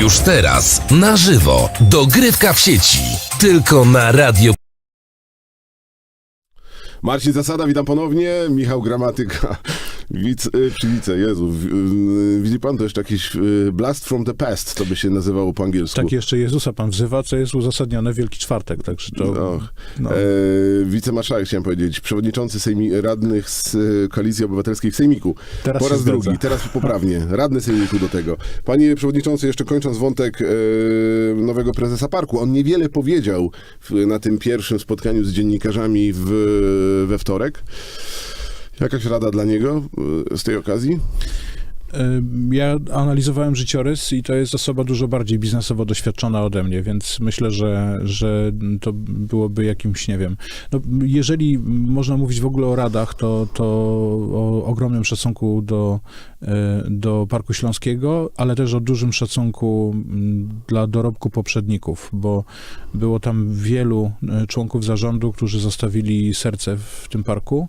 Już teraz, na żywo, dogrywka w sieci. Tylko na radio. Marcin Zasada, witam ponownie. Michał Gramatyka, wic, y, czy wice, Jezu. y, Widzi pan, to jeszcze jakiś y, blast from the past, to by się nazywało po angielsku. Tak jeszcze Jezusa pan wzywa, co jest uzasadnione Wielki Czwartek, także to... No. No. E, wicemarszałek chciałem powiedzieć, przewodniczący sejmi, radnych z Koalicji Obywatelskiej w Sejmiku. Teraz po raz zgadza. drugi, teraz poprawnie. Radny Sejmiku do tego. Panie przewodniczący, jeszcze kończąc wątek e, nowego prezesa parku, on niewiele powiedział w, na tym pierwszym spotkaniu z dziennikarzami w, we wtorek. Jakaś rada dla niego e, z tej okazji? Y, Ja analizowałem życiorys i to jest osoba dużo bardziej biznesowo doświadczona ode mnie, więc myślę, że, że to byłoby jakimś, nie wiem, no, jeżeli można mówić w ogóle o radach, to, to o ogromnym szacunku do, y, do Parku Śląskiego, ale też o dużym szacunku dla dorobku poprzedników, bo było tam wielu y, członków zarządu, którzy zostawili serce w tym parku.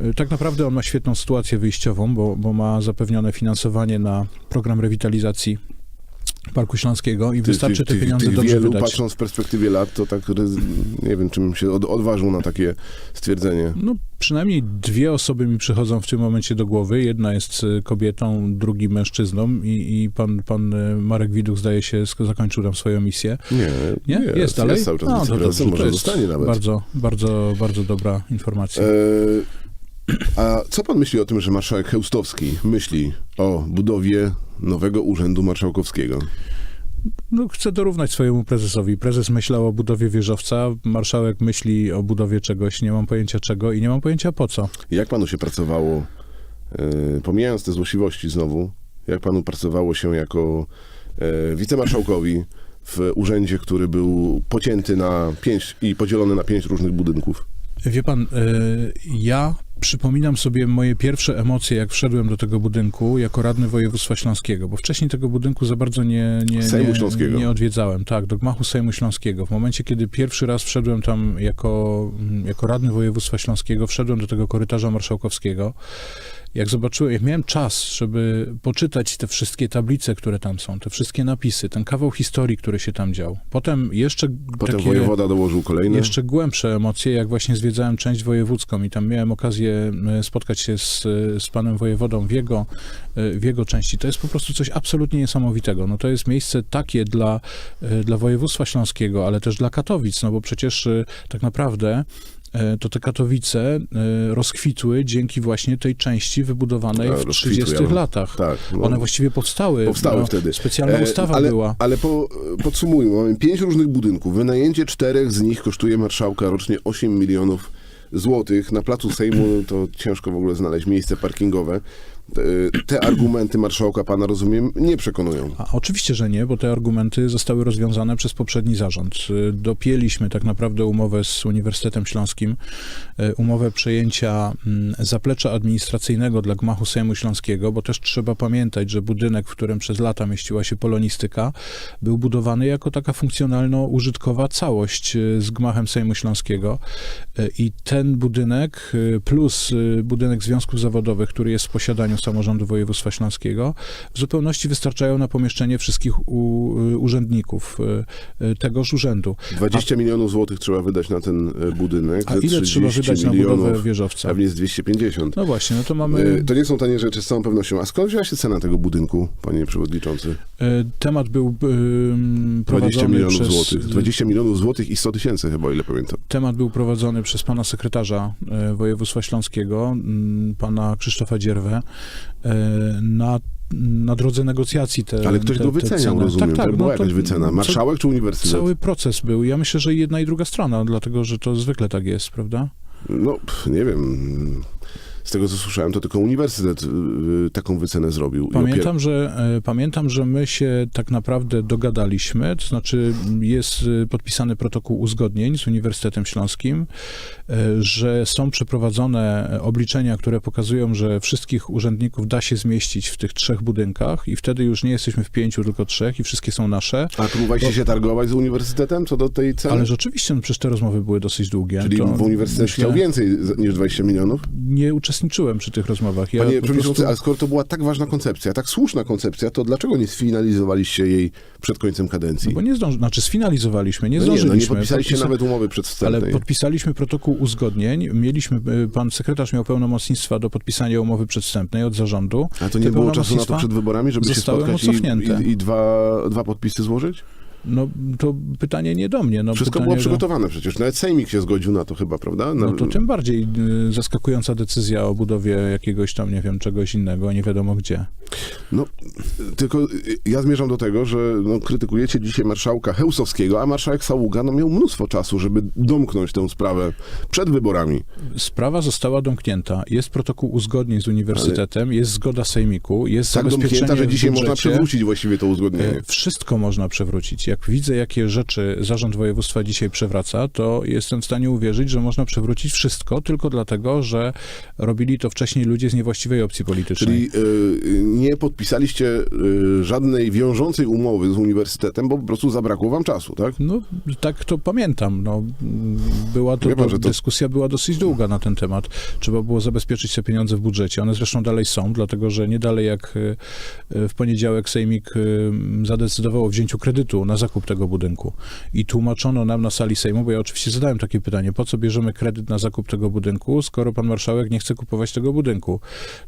Y, Tak naprawdę on ma świetną sytuację wyjściową, bo, bo ma zapewnione finansowanie na program rewitalizacji Parku Śląskiego i wystarczy te pieniądze tych dobrze wielu, wydać. patrząc w perspektywie lat, to tak nie wiem, czym się od, odważył na takie stwierdzenie. No, przynajmniej dwie osoby mi przychodzą w tym momencie do głowy. Jedna jest y, kobietą, drugi mężczyzną i, i pan, pan y, Marek Widuch zdaje się zakończył tam swoją misję. Nie, Nie? jest dalej? Jest cały czas No, to może to jest zostanie nawet. Bardzo, bardzo, bardzo dobra informacja. E, a co pan myśli o tym, że marszałek Chełstowski myśli o budowie nowego urzędu marszałkowskiego? No, chcę dorównać swojemu prezesowi. Prezes myślał o budowie wieżowca, marszałek myśli o budowie czegoś, nie mam pojęcia czego i nie mam pojęcia po co. Jak panu się pracowało, e, pomijając te złośliwości znowu, jak panu pracowało się jako e, wicemarszałkowi w urzędzie, który był pocięty na pięć i podzielony na pięć różnych budynków? Wie pan, y, ja przypominam sobie moje pierwsze emocje, jak wszedłem do tego budynku jako radny województwa śląskiego, bo wcześniej tego budynku za bardzo nie, nie, nie, nie odwiedzałem. Tak, do gmachu Sejmu Śląskiego. W momencie, kiedy pierwszy raz wszedłem tam jako, jako radny województwa śląskiego, wszedłem do tego korytarza marszałkowskiego, jak zobaczyłem, jak miałem czas, żeby poczytać te wszystkie tablice, które tam są, te wszystkie napisy, ten kawał historii, który się tam dział. Potem jeszcze Potem takie... wojewoda dołożył kolejne. Jeszcze głębsze emocje, jak właśnie zwiedzałem część wojewódzką i tam miałem okazję e, spotkać się z, z panem wojewodą w jego, e, w jego części. To jest po prostu coś absolutnie niesamowitego. No to jest miejsce takie dla, e, dla województwa śląskiego, ale też dla Katowic, no bo przecież e, tak naprawdę e, to te Katowice e, rozkwitły dzięki właśnie tej części wybudowanej A, w rozkwitły, 30 ja mam- latach. Tak. no. One właściwie powstały. Powstały no, wtedy. Specjalna E, ustawa ale, była. Ale po, podsumujmy, mamy pięć różnych budynków. Wynajęcie czterech z nich kosztuje marszałka rocznie 8 milionów złotych. Na placu Sejmu to ciężko w ogóle znaleźć miejsce parkingowe. Te, te argumenty marszałka pana, rozumiem, nie przekonują. A oczywiście, że nie, bo te argumenty zostały rozwiązane przez poprzedni zarząd. Y, Dopięliśmy tak naprawdę umowę z Uniwersytetem Śląskim, y, umowę przejęcia mm, zaplecza administracyjnego dla gmachu Sejmu Śląskiego, bo też trzeba pamiętać, że budynek, w którym przez lata mieściła się polonistyka, był budowany jako taka funkcjonalno-użytkowa całość y, z gmachem Sejmu Śląskiego Y, i ten budynek y, plus y, budynek związków zawodowych, który jest w posiadaniu samorządu województwa śląskiego, w zupełności wystarczają na pomieszczenie wszystkich u, y, urzędników y, y, tegoż urzędu. 20 milionów złotych trzeba wydać na ten budynek. A ile trzeba 30 wydać na budowę wieżowca? Pewnie z 250. No właśnie, no to mamy... To nie są tanie rzeczy z całą pewnością. A skąd wzięła się cena tego budynku, panie przewodniczący? Y, Temat był 20 prowadzony milionów przez... złotych. 20 milionów złotych i 100 tysięcy chyba, o ile pamiętam. Temat był prowadzony przez pana sekretarza e, województwa śląskiego, pana Krzysztofa Dzierwę, e, na, na drodze negocjacji te Ale ktoś te, go wyceniał, rozumiem. Tak, tak. to była no to jakaś wycena. Marszałek czy uniwersytet? Cały proces był. Ja myślę, że jedna i druga strona, dlatego że to zwykle tak jest, prawda? No, nie wiem. Tego, co słyszałem, to tylko uniwersytet y, taką wycenę zrobił. Pamiętam że, e, pamiętam, że my się tak naprawdę dogadaliśmy, to znaczy jest e, podpisany protokół uzgodnień z Uniwersytetem Śląskim, e, że są przeprowadzone obliczenia, które pokazują, że wszystkich urzędników da się zmieścić w tych trzech budynkach i wtedy już nie jesteśmy w pięciu, tylko trzech i wszystkie są nasze. A próbowaliście się targować z uniwersytetem co do tej ceny? Ale rzeczywiście, no przecież te rozmowy były dosyć długie. Czyli To w uniwersytet myślę- chciał więcej niż 20 milionów? nie uczestniczyłem uczestniczyłem przy tych rozmowach. Ja Panie prostu- ale skoro to była tak ważna koncepcja, tak słuszna koncepcja, to dlaczego nie sfinalizowaliście jej przed końcem kadencji? No bo nie zdąży, znaczy sfinalizowaliśmy, nie no nie, no nie zdążyliśmy. podpisaliście Podpisa- nawet umowy Ale przedwstępnej. podpisaliśmy protokół uzgodnień. Mieliśmy, y, pan sekretarz miał pełnomocnictwa do podpisania umowy przedwstępnej od zarządu. A to nie było czasu na to przed wyborami, żeby się spotkać i, i, i dwa, dwa podpisy złożyć? No to pytanie nie do mnie. No, Wszystko pytanie było do- przygotowane przecież. Nawet Sejmik się zgodził na to chyba, prawda? Na, No to tym bardziej y, zaskakująca decyzja o budowie jakiegoś tam, nie wiem, czegoś innego, nie wiadomo gdzie. No, tylko y, ja zmierzam do tego, że no, krytykujecie dzisiaj marszałka Hełsowskiego, a marszałek Saługa no, miał mnóstwo czasu, żeby domknąć tę sprawę przed wyborami. Sprawa została domknięta. Jest protokół uzgodnień z uniwersytetem, jest zgoda sejmiku, jest Tak zabezpieczenie domknięta, że dzisiaj można budżecie. przywrócić właściwie to uzgodnienie. E, Wszystko można przewrócić. Jak widzę, jakie rzeczy zarząd województwa dzisiaj przewraca, to jestem w stanie uwierzyć, że można przewrócić wszystko tylko dlatego, że robili to wcześniej ludzie z niewłaściwej opcji politycznej. Czyli y, nie podpisaliście y, żadnej wiążącej umowy z uniwersytetem, bo po prostu zabrakło wam czasu, tak? No, tak to pamiętam. No, była to, pan, to- dyskusja była dosyć długa na ten temat. Trzeba było zabezpieczyć te pieniądze w budżecie. One zresztą dalej są, dlatego że nie dalej jak y, y, w poniedziałek Sejmik y, zadecydował o wzięciu kredytu na zakup tego budynku. I tłumaczono nam na sali Sejmu, bo ja oczywiście zadałem takie pytanie, po co bierzemy kredyt na zakup tego budynku, skoro pan marszałek nie chce kupować tego budynku.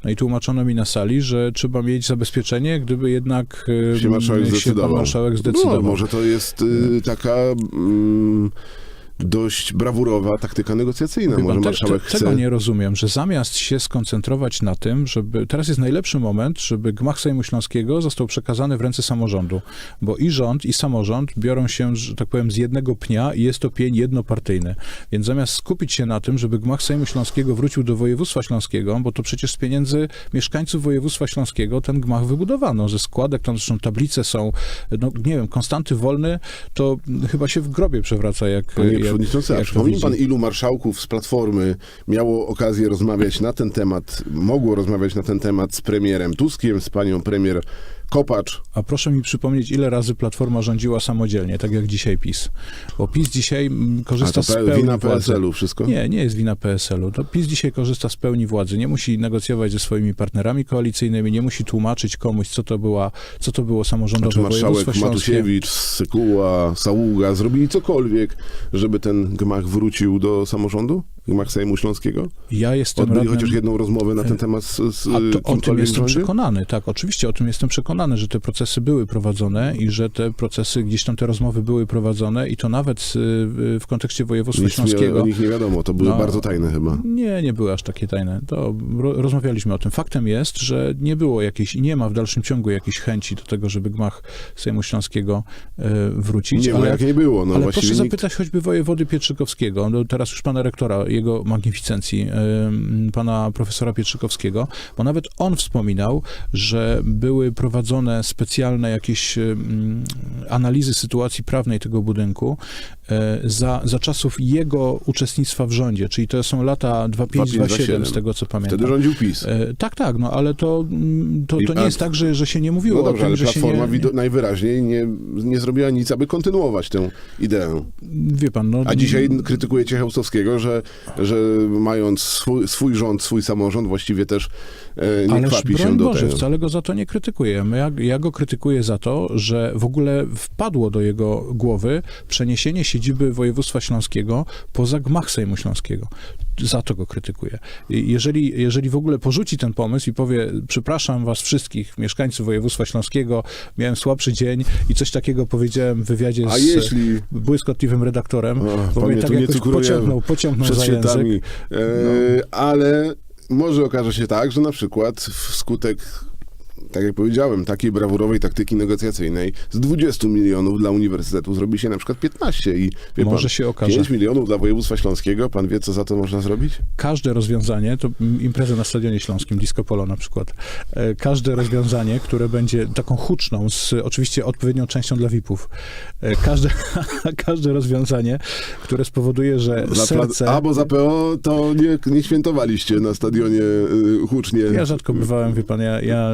No i tłumaczono mi na sali, że trzeba mieć zabezpieczenie, gdyby jednak y, Się marszałek się pan zdecydował. marszałek zdecydował. No, może to jest y, taka mm, dość brawurowa taktyka negocjacyjna. Wie Może te- marszałek te, chce... Tego nie rozumiem, że zamiast się skoncentrować na tym, żeby. Teraz jest najlepszy moment, żeby gmach Sejmu Śląskiego został przekazany w ręce samorządu. Bo i rząd, i samorząd biorą się, że tak powiem, z jednego pnia i jest to pień jednopartyjny. Więc zamiast skupić się na tym, żeby gmach Sejmu Śląskiego wrócił do województwa śląskiego, bo to przecież z pieniędzy mieszkańców województwa śląskiego ten gmach wybudowano. Ze składek, tam zresztą tablice są, no nie wiem, Konstanty Wolny, to chyba się w grobie przewraca, jak. Panie jak, przewodniczący, a przypomni pan, ilu marszałków z Platformy miało okazję rozmawiać na ten temat, mogło rozmawiać na ten temat z premierem Tuskiem, z panią premier Kopacz. A proszę mi przypomnieć, ile razy Platforma rządziła samodzielnie, tak jak dzisiaj PiS. Bo PiS dzisiaj mm, A korzysta to z pe- pełni wina. PSL-u wszystko? Nie, nie jest wina PSL-u. To PiS dzisiaj korzysta z pełni władzy. Nie musi negocjować ze swoimi partnerami koalicyjnymi, nie musi tłumaczyć komuś, co to, była, co to było samorządowe czy marszałek. Matusiewicz, Sykuła, Saługa zrobili cokolwiek, żeby ten gmach wrócił do samorządu? Gmach Sejmu Śląskiego? Ja jestem Odbyli radnym... chociaż jedną rozmowę na ten temat z, z to, o tym jestem rządzie? przekonany, tak, oczywiście o tym jestem przekonany, że te procesy były prowadzone i że te procesy, gdzieś tam te rozmowy były prowadzone i to nawet y, w kontekście województwa Nic śląskiego. o nich nie wiadomo, to były No. bardzo tajne chyba. Nie, nie były aż takie tajne. To ro, rozmawialiśmy o tym. Faktem jest, że nie było jakiejś i nie ma w dalszym ciągu jakiejś chęci do tego, żeby gmach Sejmu Śląskiego e, wrócić. Nie, ale, jak nie było, no ale proszę nikt... zapytać choćby wojewody Pietrzykowskiego, no teraz już pana rektora, jego magnificencji, pana profesora Pietrzykowskiego, bo nawet on wspominał, że były prowadzone specjalne jakieś analizy sytuacji prawnej tego budynku za, za czasów jego uczestnictwa w rządzie, czyli to są lata 25-27 z tego, co pamiętam. Wtedy rządził PiS. E, Tak, tak, no ale to, mm, to, to nie jest tak, że, że się nie mówiło No dobrze, o tym, ale że się Platforma nie, najwyraźniej nie, nie zrobiła nic, aby kontynuować tę ideę. Wie pan, no... A dzisiaj krytykujecie Chełstowskiego, że, że mając swój, swój rząd, swój samorząd, właściwie też e, nie Ależ kwapi się do Boże, tego. wcale go za to nie krytykuję. Ja, ja go krytykuję za to, że w ogóle wpadło do jego głowy przeniesienie siedziby województwa śląskiego poza gmach Sejmu Śląskiego. Za to go krytykuję. Jeżeli, jeżeli w ogóle porzuci ten pomysł i powie, przepraszam was wszystkich, mieszkańców województwa śląskiego, miałem słabszy dzień i coś takiego powiedziałem w wywiadzie A z jeśli błyskotliwym redaktorem, O, bo pan mnie tak jakoś pociągnął, pociągnął za język. e, ale może okaże się tak, że na przykład wskutek tak jak powiedziałem, takiej brawurowej taktyki negocjacyjnej z 20 milionów dla uniwersytetu zrobi się na przykład 15 i wie Może pan, się okaże. 5 milionów dla województwa śląskiego, pan wie, co za to można zrobić? każde rozwiązanie, to impreza na Stadionie Śląskim, Disco Polo na przykład, e, każde rozwiązanie, które będzie taką huczną, z oczywiście odpowiednią częścią dla VIP-ów, e, każde, każde rozwiązanie, które spowoduje, że serce... pla- A, bo za PO to nie, nie świętowaliście na stadionie y, hucznie. Ja rzadko bywałem, wie pan, ja, ja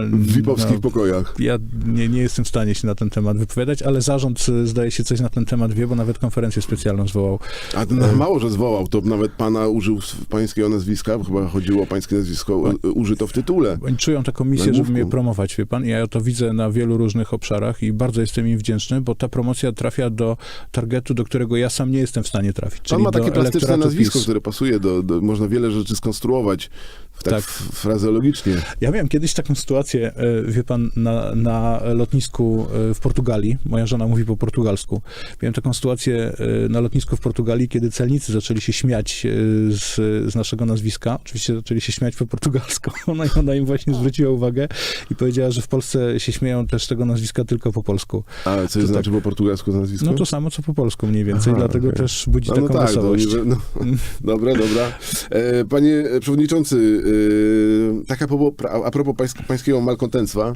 No, pokojach. ja nie, nie jestem w stanie się na ten temat wypowiadać, ale zarząd y, zdaje się coś na ten temat wie, bo nawet konferencję specjalną zwołał. A no, mało, że zwołał, to nawet pana użył pańskiego nazwiska, chyba chodziło o pańskie nazwisko, u, użyto w tytule. Oni czują tę komisję, żeby mnie promować, wie pan. Ja to widzę na wielu różnych obszarach i bardzo jestem im wdzięczny, bo ta promocja trafia do targetu, do którego ja sam nie jestem w stanie trafić. Pan Czyli ma takie plastyczne nazwisko, PiS. które pasuje do, do... Można wiele rzeczy skonstruować tak, Tak. frazeologicznie. Ja miałem kiedyś taką sytuację, wie pan, na, na lotnisku e, w Portugalii. Moja żona mówi po portugalsku. Miałem taką sytuację e, na lotnisku w Portugalii, kiedy celnicy zaczęli się śmiać e, z, z naszego nazwiska. Oczywiście zaczęli się śmiać po portugalsku. Ona, ona im właśnie zwróciła uwagę i powiedziała, że w Polsce się śmieją też tego nazwiska tylko po polsku. A co znaczy po portugalsku nazwisko? No to samo, co po polsku mniej więcej, Aha, dlatego okej. też budzi No, taką no tak, to, wesołość. nie- no, dobra, dobra. Panie przewodniczący, e, tak a propos, a propos malkontentstwa,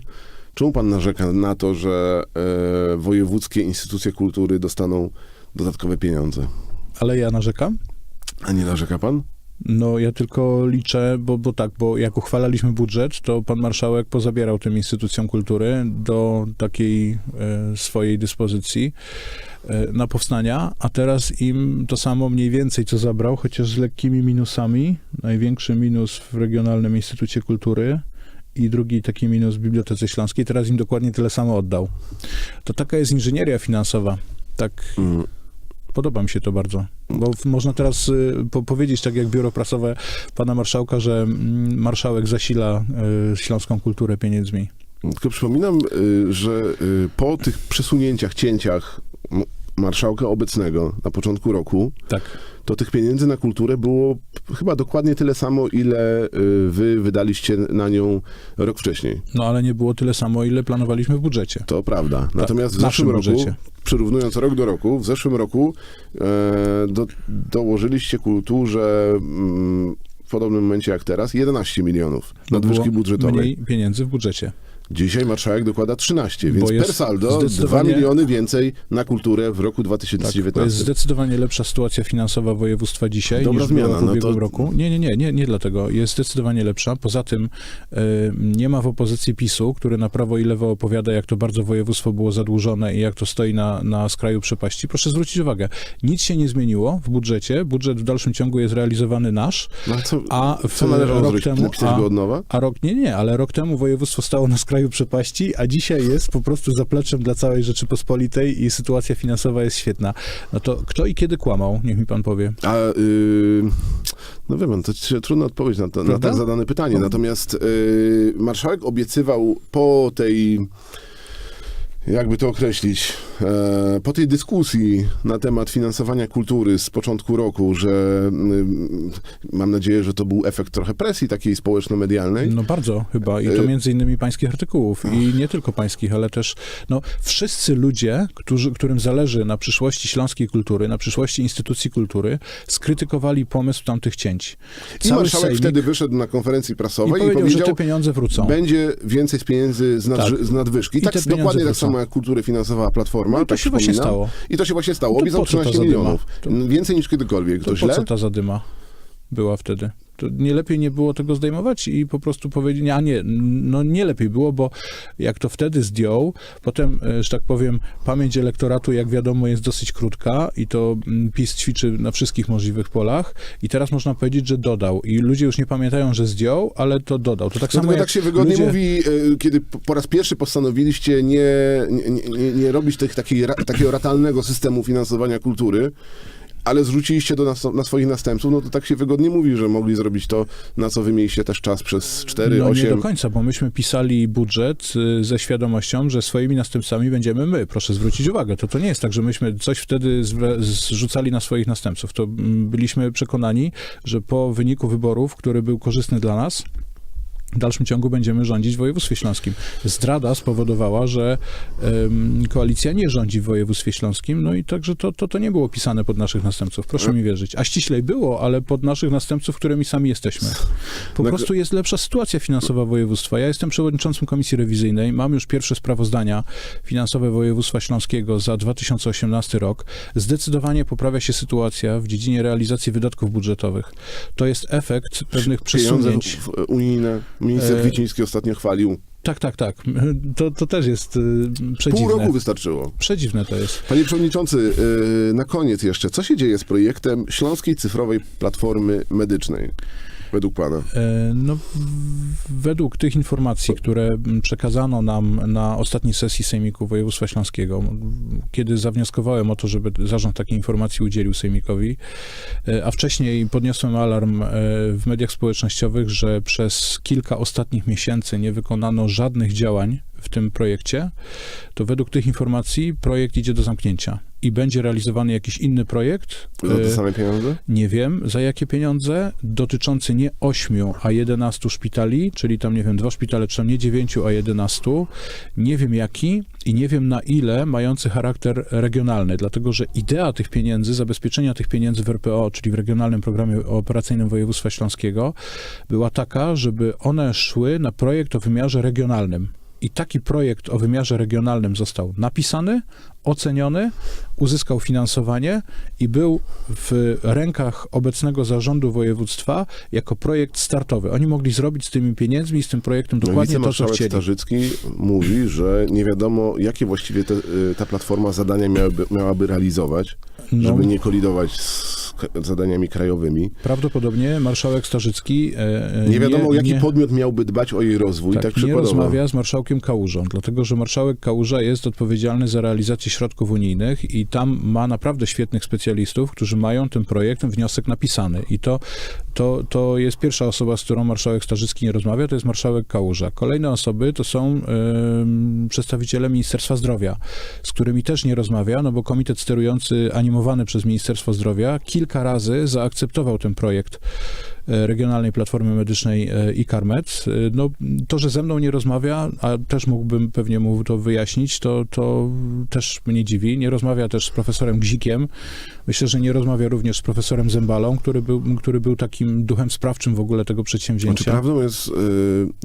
czemu pan narzeka na to, że e, wojewódzkie instytucje kultury dostaną dodatkowe pieniądze? Ale ja narzekam? A nie narzeka pan? No ja tylko liczę, bo, bo tak, bo jak uchwalaliśmy budżet, to pan marszałek pozabierał tym instytucjom kultury do takiej e, swojej dyspozycji e, na powstania, a teraz im to samo mniej więcej co zabrał, chociaż z lekkimi minusami. Największy minus w Regionalnym Instytucie Kultury i drugi taki minus w Bibliotece Śląskiej, teraz im dokładnie tyle samo oddał. To taka jest inżynieria finansowa. Tak Mm. Podoba mi się to bardzo, bo można teraz y, po, powiedzieć, tak jak biuro prasowe pana marszałka, że mm, marszałek zasila y, śląską kulturę pieniędzmi. Tylko przypominam, y, że po tych przesunięciach, cięciach marszałka obecnego na początku roku, Tak. to tych pieniędzy na kulturę było chyba dokładnie tyle samo, ile y, wy wydaliście na nią rok wcześniej. No ale nie było tyle samo, ile planowaliśmy w budżecie. To prawda. Natomiast w zeszłym roku, budżecie. przyrównując rok do roku, w zeszłym roku e, do, dołożyliście kulturze mm, w podobnym momencie jak teraz 11 milionów nadwyżki budżetowej. Mniej pieniędzy w budżecie. Dzisiaj marszałek dokłada 13, Bo więc per saldo 2 zdecydowanie- miliony więcej na kulturę w roku Tak, 2019. to jest zdecydowanie lepsza sytuacja finansowa województwa dzisiaj Dobra niż zmiana, w no ubiegłym to- roku. Nie, nie, nie, nie, nie dlatego. Jest zdecydowanie lepsza. Poza tym e, nie ma w opozycji PiSu, który na prawo i lewo opowiada, jak to bardzo województwo było zadłużone i jak to stoi na, na skraju przepaści. Proszę zwrócić uwagę, nic się nie zmieniło w budżecie. Budżet w dalszym ciągu jest realizowany nasz, No, a co, a w co należało rok zrobić? temu... A, go od nowa? a rok, nie, nie, ale rok temu województwo stało na skraju przepaści, a dzisiaj jest po prostu zapleczem dla całej Rzeczypospolitej i sytuacja finansowa jest świetna. No to kto i kiedy kłamał? Niech mi pan powie. A, yy, no wie pan, to trudno odpowiedzieć na, to, na tak zadane pytanie. Natomiast yy, marszałek obiecywał po tej, jakby to określić, e, po tej dyskusji na temat finansowania kultury z początku roku, że yy, mam nadzieję, że to był efekt trochę presji takiej społeczno-medialnej. No bardzo chyba i to Y- między innymi pańskich artykułów i nie tylko pańskich, ale też no, wszyscy ludzie, którzy, którym zależy na przyszłości śląskiej kultury, na przyszłości instytucji kultury, skrytykowali pomysł tamtych cięć. I Cały marszałek sejmik wtedy wyszedł na konferencji i prasowej i powiedział, powiedział, że te pieniądze wrócą. będzie więcej pieniędzy z, Tak. z nadwyżki. I tak, dokładnie tak wrócą. samo jak kulturę finansowała Platforma. No i to tak się właśnie stało. I to się właśnie stało. Obiecał po co ta 13 zadyma? milionów. To- Więcej niż kiedykolwiek. To, To po źle? co ta zadyma była wtedy? To nie lepiej nie było tego zdejmować i po prostu powiedzieć, a nie, no nie lepiej było, bo jak to wtedy zdjął, potem, e, że tak powiem, pamięć elektoratu, jak wiadomo, jest dosyć krótka i to mm, PiS ćwiczy na wszystkich możliwych polach i teraz można powiedzieć, że dodał i ludzie już nie pamiętają, że zdjął, ale to dodał. To tak No samo tak się wygodnie ludzie... mówi, e, kiedy po raz pierwszy postanowiliście nie, nie, nie, nie robić tych, takiej, ra, takiego ratalnego systemu finansowania kultury, ale zrzuciliście do nas, na swoich następców, no to tak się wygodnie mówi, że mogli zrobić to, na co wy mieliście też czas przez 4, No nie 8... do końca, bo myśmy pisali budżet y, ze świadomością, że swoimi następcami będziemy my. Proszę zwrócić uwagę, to to nie jest tak, że myśmy coś wtedy zrzucali na swoich następców. To mm, byliśmy przekonani, że po wyniku wyborów, który był korzystny dla nas, w dalszym ciągu będziemy rządzić w województwie śląskim. Zdrada spowodowała, że koalicja nie rządzi w województwie śląskim, no i także to, to, to nie było pisane pod naszych następców, proszę mi wierzyć. A ściślej było, ale pod naszych następców, którymi sami jesteśmy. Po No, prostu jest lepsza sytuacja finansowa województwa. Ja jestem przewodniczącym Komisji Rewizyjnej, mam już pierwsze sprawozdania finansowe województwa śląskiego za 2018 rok. Zdecydowanie poprawia się sytuacja w dziedzinie realizacji wydatków budżetowych. To jest efekt pewnych Pieniądze przesunięć. w- unijne. Minister E, Kwieciński ostatnio chwalił Tak, tak, tak. To, to też jest y, przedziwne. Pół roku wystarczyło. Przedziwne to jest. Panie Przewodniczący, yy, na koniec jeszcze, co się dzieje z projektem Śląskiej Cyfrowej Platformy Medycznej, według Pana? E, No, według tych informacji, które przekazano nam na ostatniej sesji Sejmiku Województwa Śląskiego, kiedy zawnioskowałem o to, żeby zarząd takiej informacji udzielił Sejmikowi, e, a wcześniej podniosłem alarm e, w mediach społecznościowych, że przez kilka ostatnich miesięcy nie wykonano żadnych działań w tym projekcie, to według tych informacji projekt idzie do zamknięcia i będzie realizowany jakiś inny projekt. Za te e, same pieniądze? nie wiem za jakie pieniądze, dotyczący nie 8, a 11 szpitali, czyli tam, nie wiem, dwa szpitale, czy tam nie 9, a 11. Nie wiem jaki i nie wiem na ile mający charakter regionalny, dlatego że idea tych pieniędzy, zabezpieczenia tych pieniędzy w RPO, czyli w Regionalnym Programie Operacyjnym Województwa Śląskiego, była taka, żeby one szły na projekt o wymiarze regionalnym. I taki projekt o wymiarze regionalnym został napisany, oceniony, uzyskał finansowanie i był w rękach obecnego zarządu województwa jako projekt startowy. Oni mogli zrobić z tymi pieniędzmi z tym projektem No, dokładnie to, co chcieli. Starzycki mówi, że nie wiadomo, jakie właściwie te, y, ta platforma zadania miałaby, miałaby realizować, No. żeby nie kolidować z zadaniami krajowymi. Prawdopodobnie marszałek Starzycki e, e, Nie wiadomo, jaki nie, podmiot miałby dbać o jej rozwój, tak, tak, nie rozmawia z marszałkiem Kałużą, dlatego że marszałek Kałuża jest odpowiedzialny za realizację środków unijnych i tam ma naprawdę świetnych specjalistów, którzy mają ten projekt, ten wniosek napisany. I to, to, to jest pierwsza osoba, z którą marszałek Starzycki nie rozmawia, to jest marszałek Kałuża. Kolejne osoby to są przedstawiciele Ministerstwa Zdrowia, z którymi też nie rozmawia, no bo komitet sterujący animowany przez Ministerstwo Zdrowia kilka razy zaakceptował ten projekt e, Regionalnej Platformy Medycznej e, ICARMED. E, No, to, że ze mną nie rozmawia, a też mógłbym pewnie mu to wyjaśnić, to, to też mnie dziwi. Nie rozmawia też z profesorem Gzikiem. Myślę, że nie rozmawia również z profesorem Zembalą, który był, który był takim duchem sprawczym w ogóle tego Znaczy, przedsięwzięcia. prawdą jest,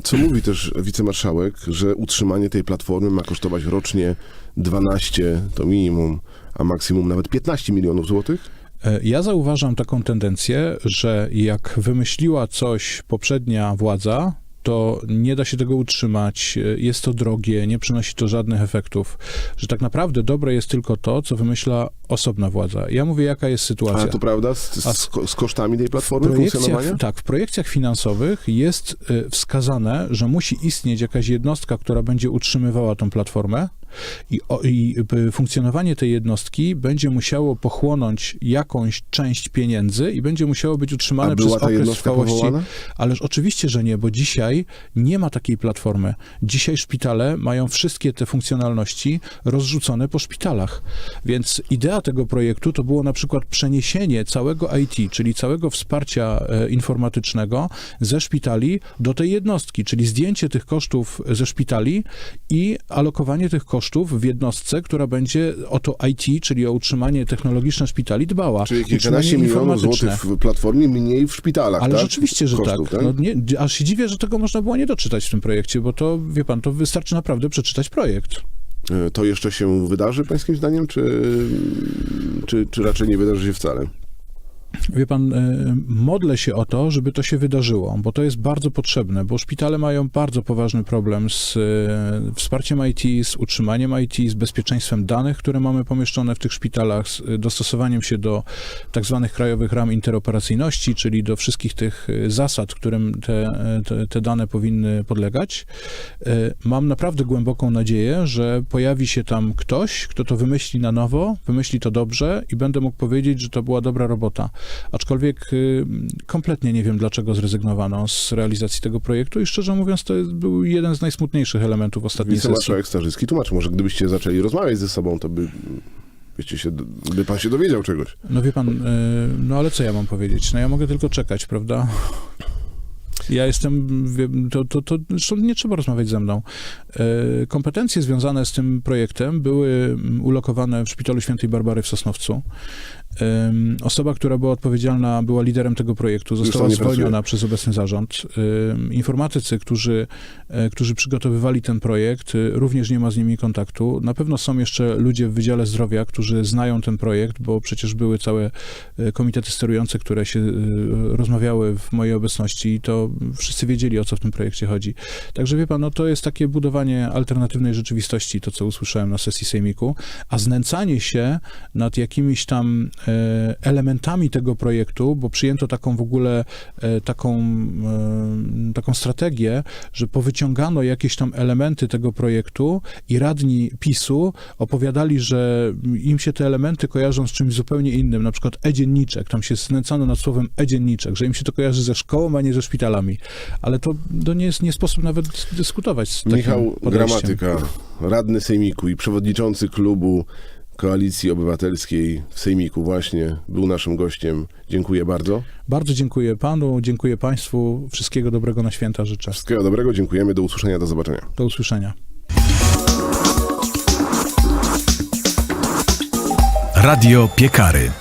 co mówi też wicemarszałek, że utrzymanie tej platformy ma kosztować rocznie 12, to minimum, a maksimum nawet 15 milionów złotych? E, Ja zauważam taką tendencję, że jak wymyśliła coś poprzednia władza, to nie da się tego utrzymać, e, jest to drogie, nie przynosi to żadnych efektów, że tak naprawdę dobre jest tylko to, co wymyśla osobna władza. Ja mówię, jaka jest sytuacja. Ale to prawda z, z, z kosztami tej platformy funkcjonowania? tak, w projekcjach finansowych jest y, wskazane, że musi istnieć jakaś jednostka, która będzie utrzymywała tą platformę i, o, i funkcjonowanie tej jednostki będzie musiało pochłonąć jakąś część pieniędzy i będzie musiało być utrzymane przez okres trwałości. powołana? Ależ oczywiście, że nie, bo dzisiaj nie ma takiej platformy. Dzisiaj szpitale mają wszystkie te funkcjonalności rozrzucone po szpitalach. Więc idea tego projektu to było na przykład przeniesienie całego IT, czyli całego wsparcia e, informatycznego ze szpitali do tej jednostki, czyli zdjęcie tych kosztów ze szpitali i alokowanie tych kosztów w jednostce, która będzie o to IT, czyli o utrzymanie technologiczne szpitali dbała. Czyli kilkanaście milionów złotych w platformie, mniej w szpitalach, Ale tak? rzeczywiście, że Kosztów, tak. No, nie, aż się dziwię, że tego można było nie doczytać w tym projekcie, bo to, wie pan, to wystarczy naprawdę przeczytać projekt. E, To jeszcze się wydarzy, pańskim zdaniem, czy, czy, czy raczej nie wydarzy się wcale? Wie pan, e, modlę się o to, żeby to się wydarzyło, bo to jest bardzo potrzebne, bo szpitale mają bardzo poważny problem z e, wsparciem IT, z utrzymaniem IT, z bezpieczeństwem danych, które mamy pomieszczone w tych szpitalach, z e, dostosowaniem się do tak zwanych krajowych ram interoperacyjności, czyli do wszystkich tych zasad, którym te, te, te dane powinny podlegać. Mam naprawdę głęboką nadzieję, że pojawi się tam ktoś, kto to wymyśli na nowo, wymyśli to dobrze i będę mógł powiedzieć, że to była dobra robota. Aczkolwiek y, kompletnie nie wiem, dlaczego zrezygnowano z realizacji tego projektu i szczerze mówiąc, to jest- był jeden z najsmutniejszych elementów ostatniej sesji. Wicemarszałek Starzycki tłumaczy, może gdybyście zaczęli rozmawiać ze sobą, to by, byście się, by pan się dowiedział czegoś. No wie pan, y, no ale co ja mam powiedzieć? No ja mogę tylko czekać, prawda? Ja jestem, wiem, to, to, to zresztą nie trzeba rozmawiać ze mną. E, Kompetencje związane z tym projektem były mm, ulokowane w Szpitalu Świętej Barbary w Sosnowcu. Ym, Osoba, która była odpowiedzialna, była liderem tego projektu, została zwolniona pracuje. przez obecny zarząd. Ym, Informatycy, którzy, e, którzy przygotowywali ten projekt, y, również nie ma z nimi kontaktu. Na pewno są jeszcze ludzie w Wydziale Zdrowia, którzy znają ten projekt, bo przecież były całe e, komitety sterujące, które się y, rozmawiały w mojej obecności i to wszyscy wiedzieli, o co w tym projekcie chodzi. Także wie pan, no to jest takie budowanie alternatywnej rzeczywistości, to co usłyszałem na sesji sejmiku, a znęcanie się nad jakimiś tam e, elementami tego projektu, bo przyjęto taką w ogóle e, taką, e, taką strategię, że powyciągano jakieś tam elementy tego projektu i radni PiSu opowiadali, że im się te elementy kojarzą z czymś zupełnie innym, na przykład e-dzienniczek, tam się znęcano nad słowem e-dzienniczek, że im się to kojarzy ze szkołą, a nie ze szpitalami. Ale to, to nie jest nie sposób nawet dysk- dyskutować z takim Michał podejściem. Gramatyka, radny Sejmiku i przewodniczący klubu Koalicji Obywatelskiej w Sejmiku właśnie był naszym gościem. Dziękuję bardzo. Bardzo dziękuję panu, dziękuję państwu. Wszystkiego dobrego na święta życzę. Wszystkiego dobrego, dziękujemy, do usłyszenia, do zobaczenia. Do usłyszenia. Radio Piekary.